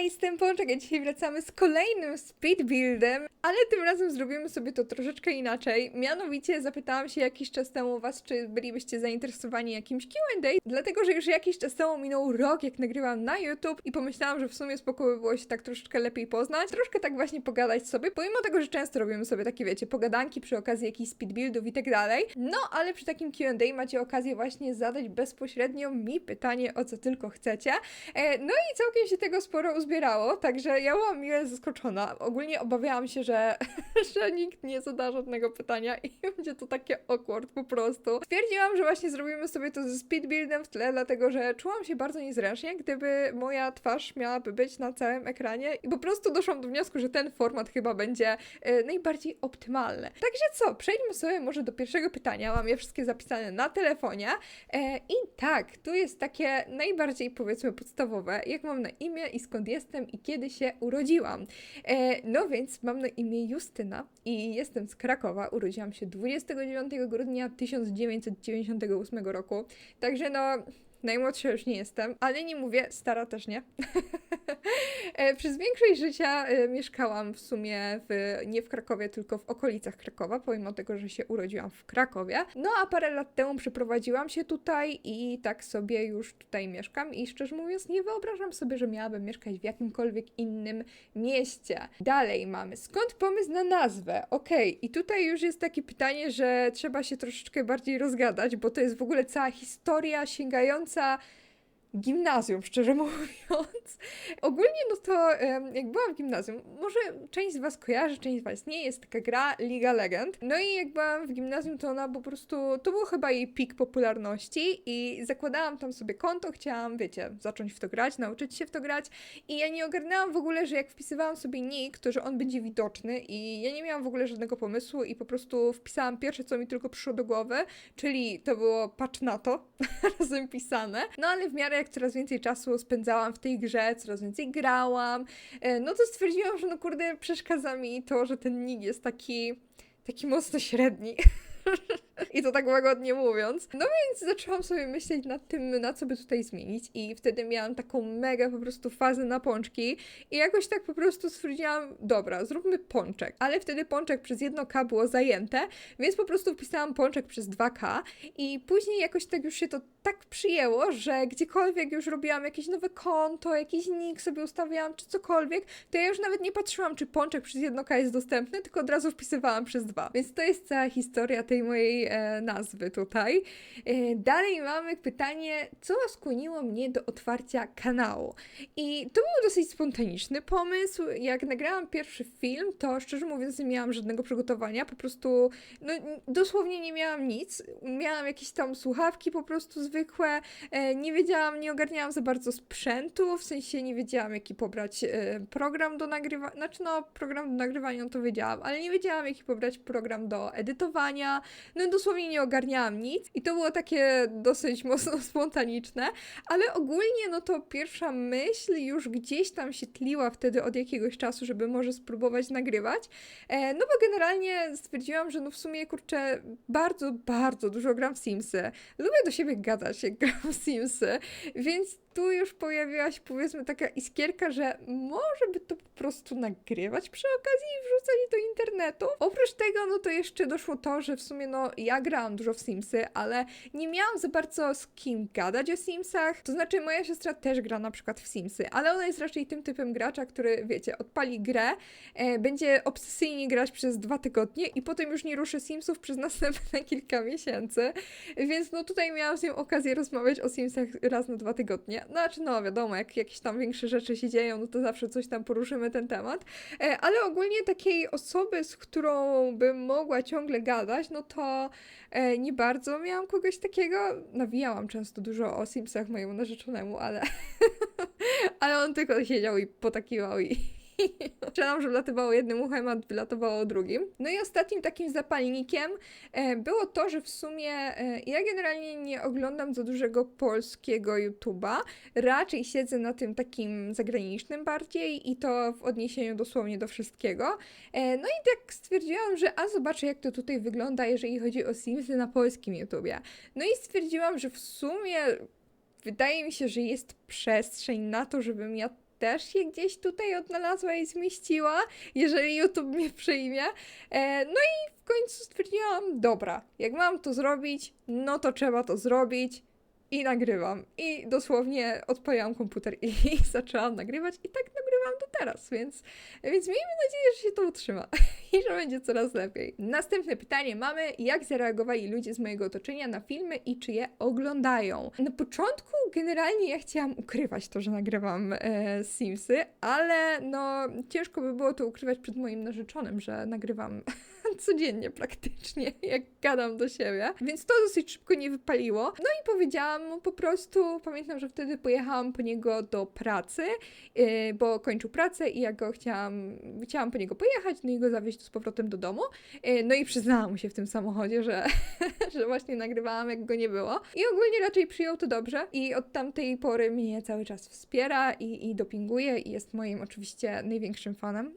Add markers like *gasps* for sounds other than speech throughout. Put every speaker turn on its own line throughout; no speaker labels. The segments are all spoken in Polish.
jestem Pączek, dzisiaj wracamy z kolejnym speed buildem, ale tym razem zrobimy sobie to troszeczkę inaczej. Mianowicie zapytałam się jakiś czas temu was, czy bylibyście zainteresowani jakimś Q&A, dlatego, że już jakiś czas temu minął rok, jak nagrywam na YouTube i pomyślałam, że w sumie spoko by było się tak troszeczkę lepiej poznać, troszkę tak właśnie pogadać sobie, pomimo tego, że często robimy sobie takie, wiecie, pogadanki przy okazji jakichś speed buildów i tak dalej. No, ale przy takim Q&A macie okazję właśnie zadać bezpośrednio mi pytanie, o co tylko chcecie. E, no i całkiem się tego sporo uzbierało, także ja byłam mile zaskoczona. Ogólnie obawiałam się, że, *laughs* że nikt nie zada żadnego pytania i *laughs* będzie to takie awkward po prostu. Stwierdziłam, że właśnie zrobimy sobie to ze speed buildem w tle, dlatego że czułam się bardzo niezręcznie, gdyby moja twarz miałaby być na całym ekranie i po prostu doszłam do wniosku, że ten format chyba będzie e, najbardziej optymalny. Także co, przejdźmy sobie może do pierwszego pytania. Mam je wszystkie zapisane na telefonie. E, I tak, tu jest takie najbardziej powiedzmy podstawowe, jak mam na imię i skąd jestem i kiedy się urodziłam. E, no więc mam na imię Justyna i jestem z Krakowa. Urodziłam się 29 grudnia 1998 roku. Także no, najmłodsza już nie jestem, ale nie mówię, stara też nie. *laughs* *laughs* E, Przez większość życia e, mieszkałam w sumie w, nie w Krakowie, tylko w okolicach Krakowa, pomimo tego, że się urodziłam w Krakowie. No a parę lat temu przeprowadziłam się tutaj i tak sobie już tutaj mieszkam i szczerze mówiąc nie wyobrażam sobie, że miałabym mieszkać w jakimkolwiek innym mieście. Dalej mamy, skąd pomysł na nazwę? Okej, i tutaj już jest takie pytanie, że trzeba się troszeczkę bardziej rozgadać, bo to jest w ogóle cała historia sięgająca gimnazjum, szczerze *laughs* mówiąc. Ogólnie, no to jak byłam w gimnazjum, może część z Was kojarzy, część z Was nie, jest taka gra Liga Legend. No i jak byłam w gimnazjum, to ona po prostu, to był chyba jej pik popularności i zakładałam tam sobie konto, chciałam, wiecie, zacząć w to grać, nauczyć się w to grać i ja nie ogarnęłam w ogóle, że jak wpisywałam sobie nick, to że on będzie widoczny i ja nie miałam w ogóle żadnego pomysłu i po prostu wpisałam pierwsze, co mi tylko przyszło do głowy, czyli to było patrz na to, *laughs* razem pisane. No ale w miarę jak coraz więcej czasu spędzałam w tej grze, coraz więcej grałam, e, no to stwierdziłam, że no kurde, przeszkadza mi to, że ten nick jest taki, taki mocno średni. *laughs* *laughs* I to tak łagodnie mówiąc. No więc zaczęłam sobie myśleć nad tym, na co by tutaj zmienić i wtedy miałam taką mega po prostu fazę na pączki i jakoś tak po prostu stwierdziłam, dobra, zróbmy pączek. Ale wtedy pączek przez jedno K było zajęte, więc po prostu wpisałam pączek przez 2K i później jakoś tak już się to tak przyjęło, że gdziekolwiek już robiłam jakieś nowe konto, jakiś nick sobie ustawiałam, czy cokolwiek, to ja już nawet nie patrzyłam, czy pączek przez jedno K jest dostępny, tylko od razu wpisywałam przez dwa. Więc to jest cała historia tej mojej e, nazwy tutaj. E, dalej mamy pytanie, co skłoniło mnie do otwarcia kanału? I to był dosyć spontaniczny pomysł. Jak nagrałam pierwszy film, to szczerze mówiąc nie miałam żadnego przygotowania, po prostu no, dosłownie nie miałam nic. Miałam jakieś tam słuchawki po prostu zwykłe, e, nie wiedziałam, nie ogarniałam za bardzo sprzętu, w sensie nie wiedziałam jaki pobrać program do nagrywania, znaczy no program do nagrywania to wiedziałam, ale nie wiedziałam jaki pobrać program do edytowania, no dosłownie nie ogarniałam nic i to było takie dosyć mocno *laughs* spontaniczne, ale ogólnie no to pierwsza myśl już gdzieś tam się tliła wtedy od jakiegoś czasu, żeby może spróbować nagrywać, e, no bo generalnie stwierdziłam, że no w sumie kurczę bardzo, bardzo dużo gram w Simsy. Lubię do siebie gadać, jak *laughs* gram w Simsy, więc tu już pojawiła się powiedzmy taka iskierka, że może by to po prostu nagrywać przy okazji i wrzucać do internetu. Oprócz tego, no to jeszcze doszło to, że w sumie no ja grałam dużo w Simsy, ale nie miałam za bardzo z kim gadać o Simsach. To znaczy moja siostra też gra na przykład w Simsy, ale ona jest raczej tym typem gracza, który wiecie, odpali grę, e, będzie obsesyjnie grać przez dwa tygodnie i potem już nie ruszy Simsów przez następne *laughs* kilka miesięcy. Więc no tutaj miałam z nią okazję rozmawiać o Simsach raz na dwa tygodnie. No, Znaczy no wiadomo, jak jakieś tam większe rzeczy się dzieją, no to zawsze coś tam poruszymy ten temat. E, ale ogólnie takiej osoby, z którą bym mogła ciągle gadać, no to e, nie bardzo miałam kogoś takiego. Nawijałam często dużo o Simsach mojemu narzeczonemu, ale *laughs* ale on tylko siedział i potakiwał i Strzelam, że wlatywało jednym uchem, a wylatowało drugim. No i ostatnim takim zapalnikiem e, było to, że w sumie e, ja generalnie nie oglądam za dużego polskiego YouTube'a. Raczej siedzę na tym takim zagranicznym bardziej i to w odniesieniu dosłownie do wszystkiego. E, no i tak stwierdziłam, że a zobaczę jak to tutaj wygląda, jeżeli chodzi o Simsy na polskim YouTubie. No i stwierdziłam, że w sumie wydaje mi się, że jest przestrzeń na to, żebym ja też je gdzieś tutaj odnalazła i zmieściła, jeżeli YouTube mnie przyjmie. E, no i w końcu stwierdziłam, dobra, jak mam to zrobić, no to trzeba to zrobić. I nagrywam. I dosłownie odpaliłam komputer i, *laughs* zaczęłam nagrywać. I tak nagrywam do teraz, więc, więc miejmy nadzieję, że się to utrzyma *laughs* i że będzie coraz lepiej. Następne pytanie mamy, jak zareagowali ludzie z mojego otoczenia na filmy i czy je oglądają? Na początku generalnie ja chciałam ukrywać to, że nagrywam e, Simsy, ale no ciężko by było to ukrywać przed moim narzeczonym, że nagrywam *laughs* *laughs* codziennie praktycznie, jak gadam do siebie. Więc to dosyć szybko nie wypaliło. No i powiedziałam mu po prostu, pamiętam, że wtedy pojechałam po niego do pracy, yy, bo kończył pracę i ja go chciałam, chciałam po niego pojechać, no i go zawieźć z powrotem do domu. Yy, no i przyznałam mu się w tym samochodzie, że, *laughs* że właśnie nagrywałam, jak go nie było. I ogólnie raczej przyjął to dobrze i od tamtej pory mnie cały czas wspiera i, i dopinguje i jest moim oczywiście największym fanem.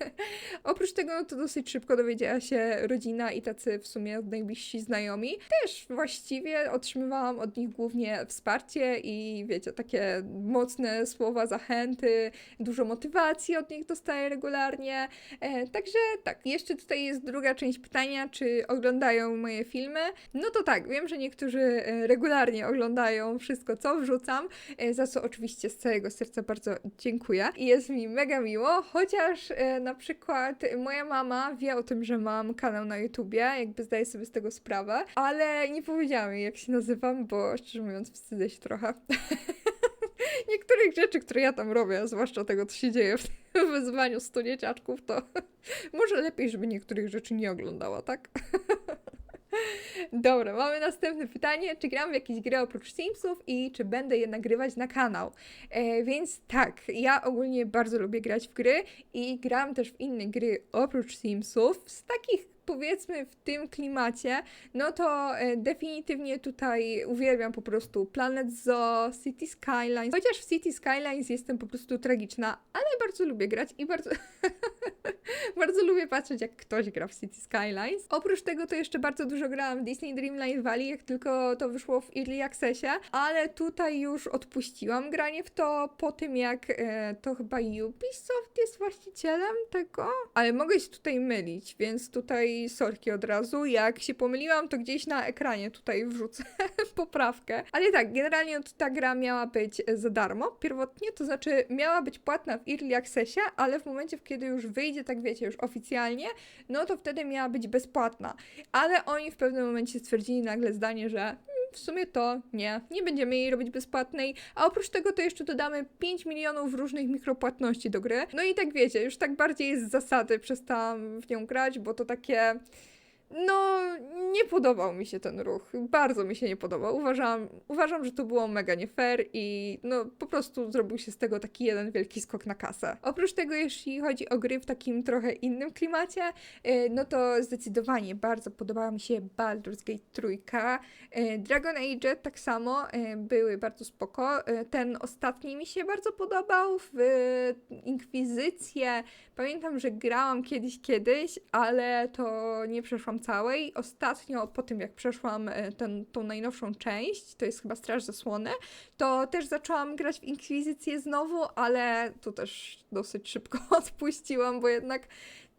*laughs* Oprócz tego, no to dosyć szybko dowiedziała się rodzina i tacy w sumie najbliżsi znajomi. Też właściwie otrzymywałam od nich głównie wsparcie i wiecie, takie mocne słowa zachęty, dużo motywacji od nich dostaję regularnie. E, także tak, jeszcze tutaj jest druga część pytania, czy oglądają moje filmy. No to tak, wiem, że niektórzy e, regularnie oglądają wszystko, co wrzucam, e, za co oczywiście z całego serca bardzo dziękuję. I jest mi mega miło, chociaż na przykład moja mama wie o tym, że mam kanał na YouTubie, jakby zdaje sobie z tego sprawę, ale nie powiedziałam jej, jak się nazywam, bo szczerze mówiąc wstydzę się trochę. *laughs* Niektórych rzeczy, które ja tam robię, zwłaszcza tego, co się dzieje w tym *laughs* wyzwaniu 100 dzieciaczków, to *laughs* może lepiej, żeby niektórych rzeczy nie oglądała, tak? Dobra, mamy następne pytanie. Czy gram w jakieś gry oprócz Simsów i czy będę je nagrywać na kanał? E, więc tak, ja ogólnie bardzo lubię grać w gry i gram też w inne gry oprócz Simsów. Z takich powiedzmy w tym klimacie, no to e, definitywnie tutaj uwielbiam po prostu Planet Zoo, City Skylines. Chociaż w City Skylines jestem po prostu tragiczna, ale bardzo lubię grać i bardzo *laughs* *laughs* bardzo lubię patrzeć jak ktoś gra w City Skylines. Oprócz tego to jeszcze bardzo dużo grałam w Disney Dreamlight Valley, jak tylko to wyszło w Early Accessie, ale tutaj już odpuściłam granie w to po tym jak e, to chyba Ubisoft jest właścicielem tego, ale mogę się tutaj mylić, więc tutaj sorki od razu. Jak się pomyliłam, to gdzieś na ekranie tutaj wrzucę *laughs* poprawkę. Ale tak, generalnie ta gra miała być za darmo pierwotnie, to znaczy miała być płatna w Early Accessie, ale w momencie, kiedy już wyjdzie, tak wiecie, już oficjalnie, no to wtedy miała być bezpłatna. Ale oni w pewnym momencie stwierdzili nagle zdanie, że hmm, w sumie to nie, nie będziemy jej robić bezpłatnej, a oprócz tego to jeszcze dodamy 5 milionów różnych mikropłatności do gry. No i tak wiecie, już tak bardziej z zasady przestałam w nią grać, bo to takie no, nie podobał mi się ten ruch. Bardzo mi się nie podobał. Uważam, uważam, że to było mega nie fair i no po prostu zrobił się z tego taki jeden wielki skok na kasę. Oprócz tego, jeśli chodzi o gry w takim trochę innym klimacie, y, no to zdecydowanie bardzo podobała mi się Baldur's Gate 3. Y, Dragon Age tak samo y, były bardzo spoko. Ten ostatni mi się bardzo podobał. W Inkwizycję pamiętam, że grałam kiedyś, kiedyś, ale to nie przeszłam całej. Ostatnio, po tym jak przeszłam e, ten, tą najnowszą część, to jest chyba Straż Zasłony, to też zaczęłam grać w Inkwizycję znowu, ale tu też dosyć szybko *laughs* odpuściłam, bo jednak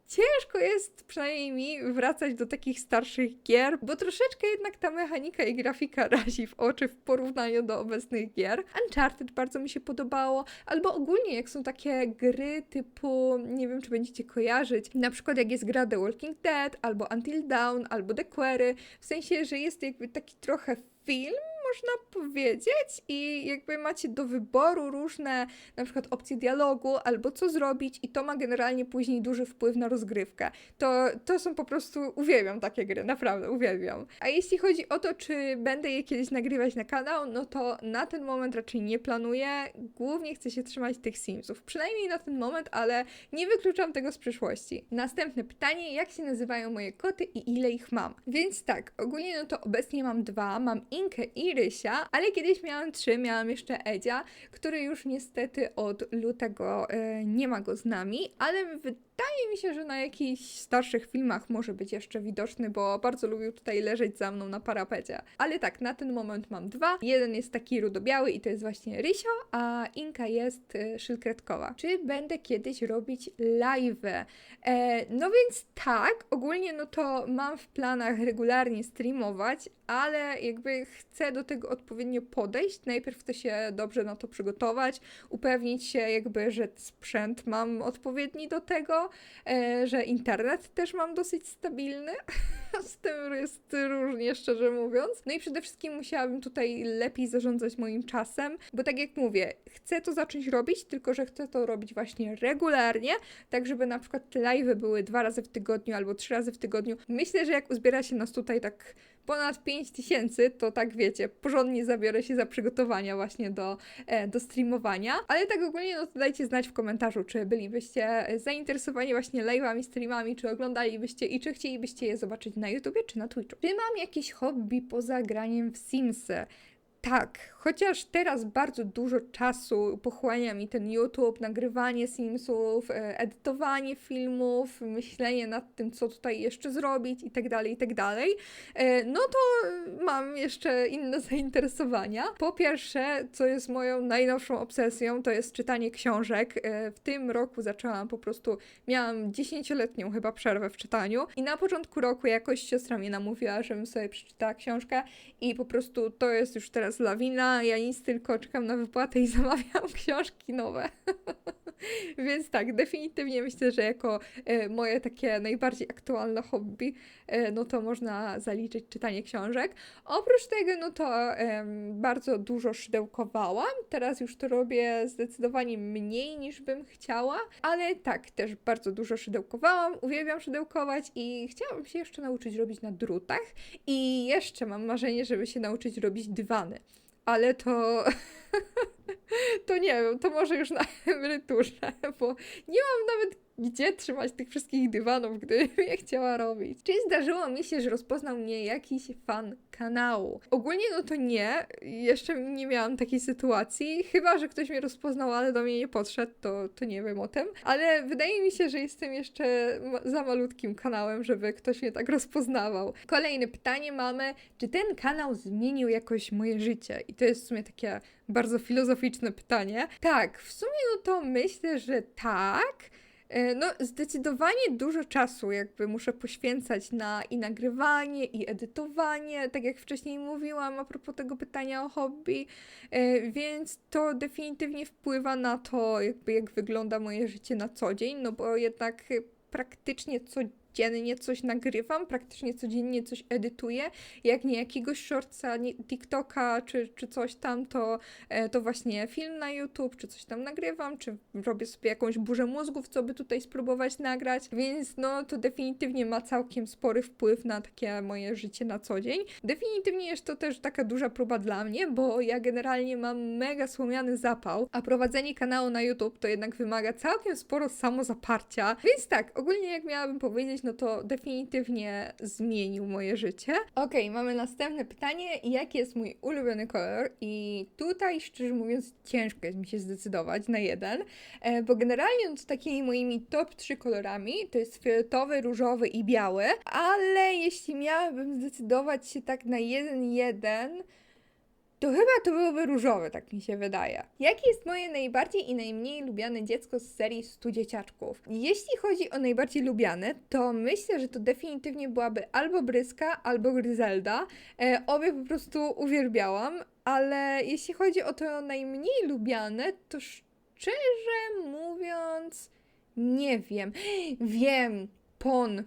ciężko jest przynajmniej mi wracać do takich starszych gier, bo troszeczkę jednak ta mechanika i grafika *laughs* razi w oczy w porównaniu do obecnych gier. Uncharted bardzo mi się podobało, albo ogólnie jak są takie gry typu, nie wiem czy będziecie kojarzyć, na przykład jak jest gra The Walking Dead, albo Until Dawn, albo The Quarry, w sensie, że jest jakby taki trochę film, można powiedzieć, i jakby macie do wyboru różne na przykład opcje dialogu albo co zrobić, i to ma generalnie później duży wpływ na rozgrywkę. To, to są po prostu, uwielbiam takie gry, naprawdę uwielbiam. A jeśli chodzi o to, czy będę je kiedyś nagrywać na kanał, no to na ten moment raczej nie planuję. Głównie chcę się trzymać tych Simsów, przynajmniej na ten moment, ale nie wykluczam tego z przyszłości. Następne pytanie, jak się nazywają moje koty i ile ich mam? Więc tak, ogólnie no to obecnie mam dwa, mam Inkę i Ale kiedyś miałam trzy, miałam jeszcze Edzia, który już niestety od lutego e, nie ma go z nami, ale wydaje mi się, że na jakichś starszych filmach może być jeszcze widoczny, bo bardzo lubił tutaj leżeć za mną na parapecie. Ale tak, na ten moment mam dwa. Jeden jest taki rudobiały i to jest właśnie Rysio, a Inka jest e, szylkretkowa. Czy będę kiedyś robić live? E, no więc tak, ogólnie no to mam w planach regularnie streamować, ale jakby chcę do tego odpowiednio podejść. Najpierw chcę się dobrze na to przygotować, upewnić się jakby, że sprzęt mam odpowiedni do tego, e, że internet też mam dosyć stabilny. *laughs* Z tym jest różnie, szczerze mówiąc. No i przede wszystkim musiałabym tutaj lepiej zarządzać moim czasem, bo tak jak mówię, chcę to zacząć robić, tylko że chcę to robić właśnie regularnie, tak żeby na przykład live były dwa razy w tygodniu albo trzy razy w tygodniu. Myślę, że jak uzbiera się nas tutaj tak ponad 5 tysięcy, to tak wiecie, porządnie zabiorę się za przygotowania właśnie do, e, do streamowania. Ale tak ogólnie, no to dajcie znać w komentarzu, czy bylibyście zainteresowani właśnie live'ami, streamami, czy oglądalibyście i czy chcielibyście je zobaczyć na YouTubie, czy na Twitchu. Czy mam jakieś hobby poza graniem w Simsy? Tak, chociaż teraz bardzo dużo czasu pochłania mi ten YouTube, nagrywanie Simsów, e, edytowanie filmów, myślenie nad tym, co tutaj jeszcze zrobić i tak dalej, i tak dalej, e, no to mam jeszcze inne *laughs* zainteresowania. Po pierwsze, co jest moją najnowszą obsesją, to jest czytanie książek. E, W tym roku zaczęłam po prostu, miałam 10-letnią chyba przerwę w czytaniu i na początku roku jakoś siostra mnie namówiła, żebym sobie przeczytała książkę i po prostu to jest już teraz lawina. Ja nic tylko czekam na wypłatę i *laughs* zamawiam książki nowe. *laughs* Więc tak, definitywnie myślę, że jako e, moje takie najbardziej aktualne hobby, e, no to można zaliczyć czytanie książek. Oprócz tego, no to bardzo dużo szydełkowałam. Teraz już to robię zdecydowanie mniej niż bym chciała, ale tak, też bardzo dużo szydełkowałam. Uwielbiam szydełkować i chciałabym się jeszcze nauczyć robić na drutach. I jeszcze mam marzenie, żeby się nauczyć robić dywany. Ale to. *laughs* to nie wiem, to może już na *laughs* emeryturze, bo nie mam nawet gdzie trzymać tych wszystkich dywanów, gdybym *laughs* je chciała robić. Czy zdarzyło mi się, że rozpoznał mnie jakiś fan kanału? Ogólnie no to nie, jeszcze nie miałam takiej sytuacji, chyba, że ktoś mnie rozpoznał, ale do mnie nie podszedł, to, to nie wiem o tym, ale wydaje mi się, że jestem jeszcze za malutkim kanałem, żeby ktoś mnie tak rozpoznawał. Kolejne pytanie mamy, czy ten kanał zmienił jakoś moje życie? I to jest w sumie takie bardzo filozoficzne pytanie. Tak, w sumie no to myślę, że tak. E, No, zdecydowanie dużo czasu jakby muszę poświęcać na i nagrywanie, i edytowanie, tak jak wcześniej mówiłam a propos tego pytania o hobby, E, więc to definitywnie wpływa na to, jakby jak wygląda moje życie na co dzień, no bo jednak praktycznie codziennie coś nagrywam, praktycznie codziennie coś edytuję, jak nie jakiegoś shortsa, nie, TikToka czy, czy coś tam, to, e, to właśnie film na YouTube, czy coś tam nagrywam, czy robię sobie jakąś burzę mózgów, co by tutaj spróbować nagrać, więc no to definitywnie ma całkiem spory wpływ na takie moje życie na co dzień. Definitywnie jest to też taka duża próba dla mnie, bo ja generalnie mam mega słomiany zapał, a prowadzenie kanału na YouTube to jednak wymaga całkiem sporo samozaparcia, więc tak, ogólnie jak miałabym powiedzieć, no to definitywnie zmienił moje życie. Okej, mamy następne pytanie. Jaki jest mój ulubiony kolor? I tutaj, szczerze mówiąc, ciężko jest mi się zdecydować na jeden, e, bo generalnie no to takimi moimi top 3 kolorami to jest fioletowy, różowy i biały, ale jeśli miałabym zdecydować się tak na jeden jeden, to chyba to byłoby różowe, tak mi się wydaje. Jakie jest moje najbardziej i najmniej lubiane dziecko z serii 100 dzieciaczków? Jeśli chodzi o najbardziej lubiane, to myślę, że to definitywnie byłaby albo Bryska, albo Gryzelda. E, obie po prostu uwielbiałam, ale jeśli chodzi o to najmniej lubiane, to szczerze mówiąc, nie wiem. *gasps* Wiem, Pon.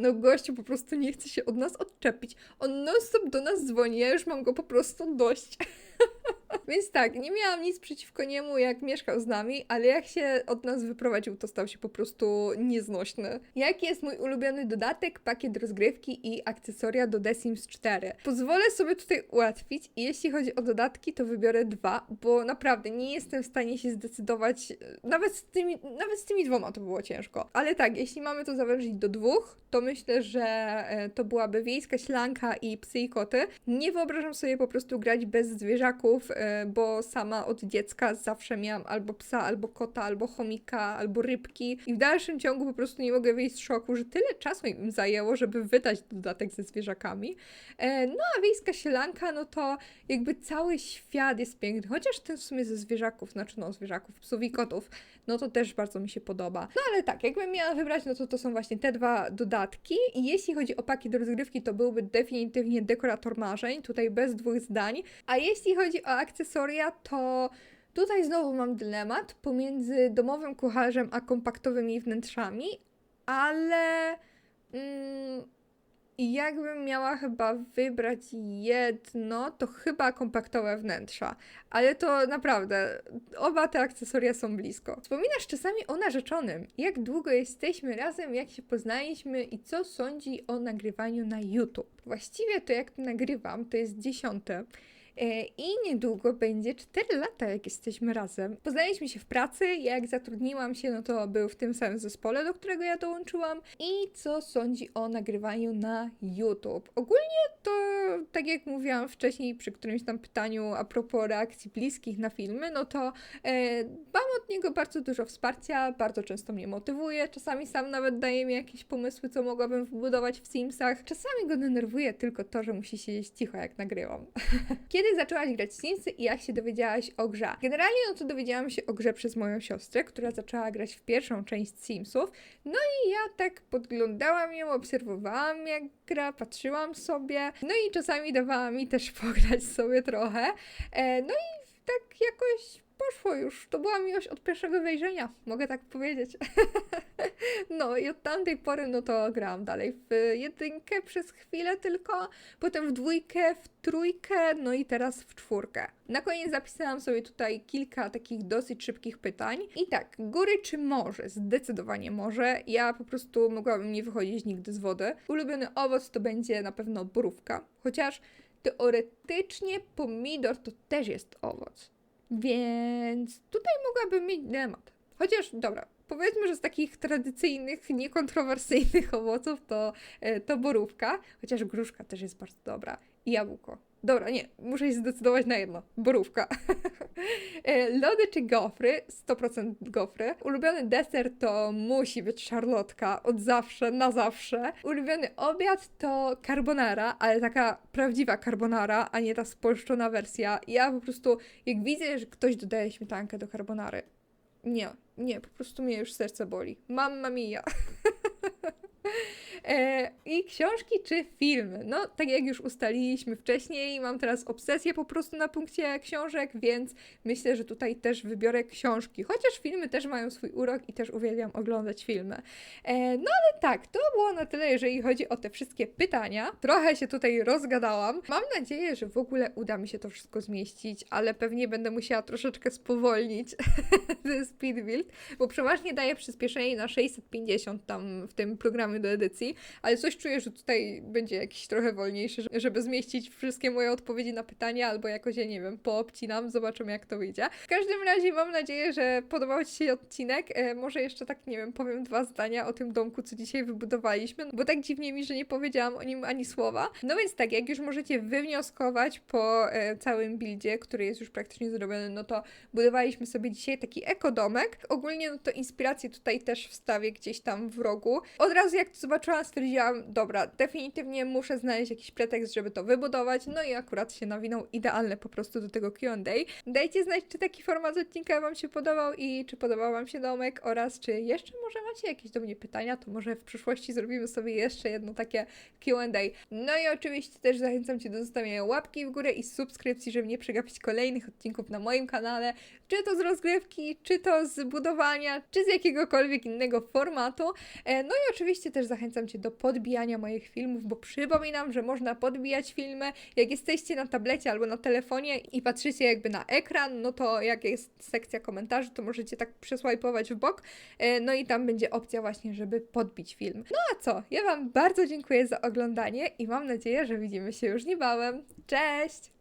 No gościu po prostu nie chce się od nas odczepić. On non stop do nas dzwoni, ja już mam go po prostu dość. *laughs* Więc tak, nie miałam nic przeciwko niemu, jak mieszkał z nami, ale jak się od nas wyprowadził, to stał się po prostu nieznośny. Jaki jest mój ulubiony dodatek, pakiet rozgrywki i akcesoria do The Sims 4? Pozwolę sobie tutaj ułatwić i jeśli chodzi o dodatki, to wybiorę dwa, bo naprawdę nie jestem w stanie się zdecydować, nawet z tymi, nawet z tymi dwoma to było ciężko. Ale tak, jeśli mamy to zawężyć do dwóch, to myślę, że e, to byłaby wiejska ślanka i psy i koty. Nie wyobrażam sobie po prostu grać bez zwierzaków, e, bo sama od dziecka zawsze miałam albo psa, albo kota, albo chomika, albo rybki i w dalszym ciągu po prostu nie mogę wyjść z szoku, że tyle czasu im zajęło, żeby wydać dodatek ze zwierzakami. E, No a wiejska sielanka, no to jakby cały świat jest piękny, chociaż ten w sumie ze zwierzaków, znaczy no zwierzaków, psów i kotów, no to też bardzo mi się podoba. No ale tak, jakbym miała wybrać, no to to są właśnie te dwa dodatki i jeśli chodzi o pakiet rozgrywki, to byłby definitywnie dekorator marzeń, tutaj bez dwóch zdań, a jeśli chodzi o akcesoria, to tutaj znowu mam dylemat pomiędzy domowym kucharzem a kompaktowymi wnętrzami, ale mm, jakbym miała chyba wybrać jedno, to chyba kompaktowe wnętrza. Ale to naprawdę, oba te akcesoria są blisko. Wspominasz czasami o narzeczonym. Jak długo jesteśmy razem, jak się poznaliśmy i co sądzi o nagrywaniu na YouTube? Właściwie to jak nagrywam, to jest dziesiąte. E, I niedługo będzie 4 lata, jak jesteśmy razem. Poznaliśmy się w pracy, jak zatrudniłam się, no to był w tym samym zespole, do którego ja dołączyłam. I co sądzi o nagrywaniu na YouTube? Ogólnie to, tak jak mówiłam wcześniej przy którymś tam pytaniu a propos reakcji bliskich na filmy, no to e, mam od niego bardzo dużo wsparcia, bardzo często mnie motywuje, czasami sam nawet daje mi jakieś pomysły, co mogłabym wbudować w Simsach. Czasami go denerwuje tylko to, że musi siedzieć cicho, jak nagrywam. *laughs* Kiedy zaczęłaś grać Simsy i jak się dowiedziałaś o grze? Generalnie no to dowiedziałam się o grze przez moją siostrę, która zaczęła grać w pierwszą część Simsów. No i ja tak podglądałam ją, obserwowałam jak gra, patrzyłam sobie. No i czasami dawała mi też *laughs* pograć sobie trochę. E, no i tak jakoś poszło już. To była miłość od pierwszego wejrzenia, mogę tak powiedzieć. *laughs* no i od tamtej pory no to grałam dalej w jedynkę przez chwilę tylko, potem w dwójkę, w trójkę, no i teraz w czwórkę. Na koniec zapisałam sobie tutaj kilka takich dosyć szybkich pytań. I tak, góry czy morze? Zdecydowanie morze. Ja po prostu mogłabym nie wychodzić nigdy z wody. Ulubiony owoc to będzie na pewno borówka, chociaż teoretycznie pomidor to też jest owoc. Więc tutaj mogłabym mieć dylemat. Chociaż, dobra, powiedzmy, że z takich tradycyjnych, niekontrowersyjnych owoców to, e, to borówka, chociaż gruszka też jest bardzo dobra i jabłko. Dobra, nie, muszę się zdecydować na jedno. Borówka. *laughs* E, Lody czy gofry? 100% gofry. Ulubiony deser to musi być szarlotka. Od zawsze, na zawsze. Ulubiony obiad to carbonara, ale taka prawdziwa carbonara, a nie ta spolszczona wersja. Ja po prostu, jak widzę, że ktoś dodaje śmietankę do carbonary, nie, nie, po prostu mnie już serce boli. Mamma mia. *laughs* E, I książki czy filmy? No, tak jak już ustaliliśmy wcześniej, mam teraz obsesję po prostu na punkcie książek, więc myślę, że tutaj też wybiorę książki. Chociaż filmy też mają swój urok i też uwielbiam oglądać filmy. E, no ale tak, to było na tyle, jeżeli chodzi o te wszystkie pytania. Trochę się tutaj rozgadałam. Mam nadzieję, że w ogóle uda mi się to wszystko zmieścić, ale pewnie będę musiała troszeczkę spowolnić *laughs* ten speed build, bo przeważnie daję przyspieszenie na 650 tam w tym programie do edycji, ale coś czuję, że tutaj będzie jakiś trochę wolniejszy, żeby zmieścić wszystkie moje odpowiedzi na pytania, albo jakoś, ja nie wiem, poobcinam, zobaczymy jak to wyjdzie. W każdym razie mam nadzieję, że podobał Ci się odcinek. E, może jeszcze tak, nie wiem, powiem dwa zdania o tym domku, co dzisiaj wybudowaliśmy, bo tak dziwnie mi, że nie powiedziałam o nim ani słowa. No więc tak, jak już możecie wywnioskować po e, całym buildzie, który jest już praktycznie zrobiony, no to budowaliśmy sobie dzisiaj taki ekodomek. Ogólnie no to inspirację tutaj też wstawię gdzieś tam w rogu. Od razu jak to zobaczyłam, stwierdziłam, dobra, definitywnie muszę znaleźć jakiś pretekst, żeby to wybudować, no i akurat się nawinął idealne po prostu do tego Q&A. Dajcie znać, czy taki format odcinka Wam się podobał i czy podobał Wam się domek oraz czy jeszcze może macie jakieś do mnie pytania, to może w przyszłości zrobimy sobie jeszcze jedno takie Q&A. No i oczywiście też zachęcam Cię do zostawienia łapki w górę i subskrypcji, żeby nie przegapić kolejnych odcinków na moim kanale, czy to z rozgrywki, czy to z budowania, czy z jakiegokolwiek innego formatu. E, No i oczywiście też zachęcam Do podbijania moich filmów, bo przypominam, że można podbijać filmy. Jak jesteście na tablecie albo na telefonie i patrzycie jakby na ekran, no to jak jest sekcja komentarzy, to możecie tak przesłajpować w bok, e, no i tam będzie opcja właśnie, żeby podbić film. No a co? Ja Wam bardzo dziękuję za oglądanie i mam nadzieję, że widzimy się już niebawem. Cześć!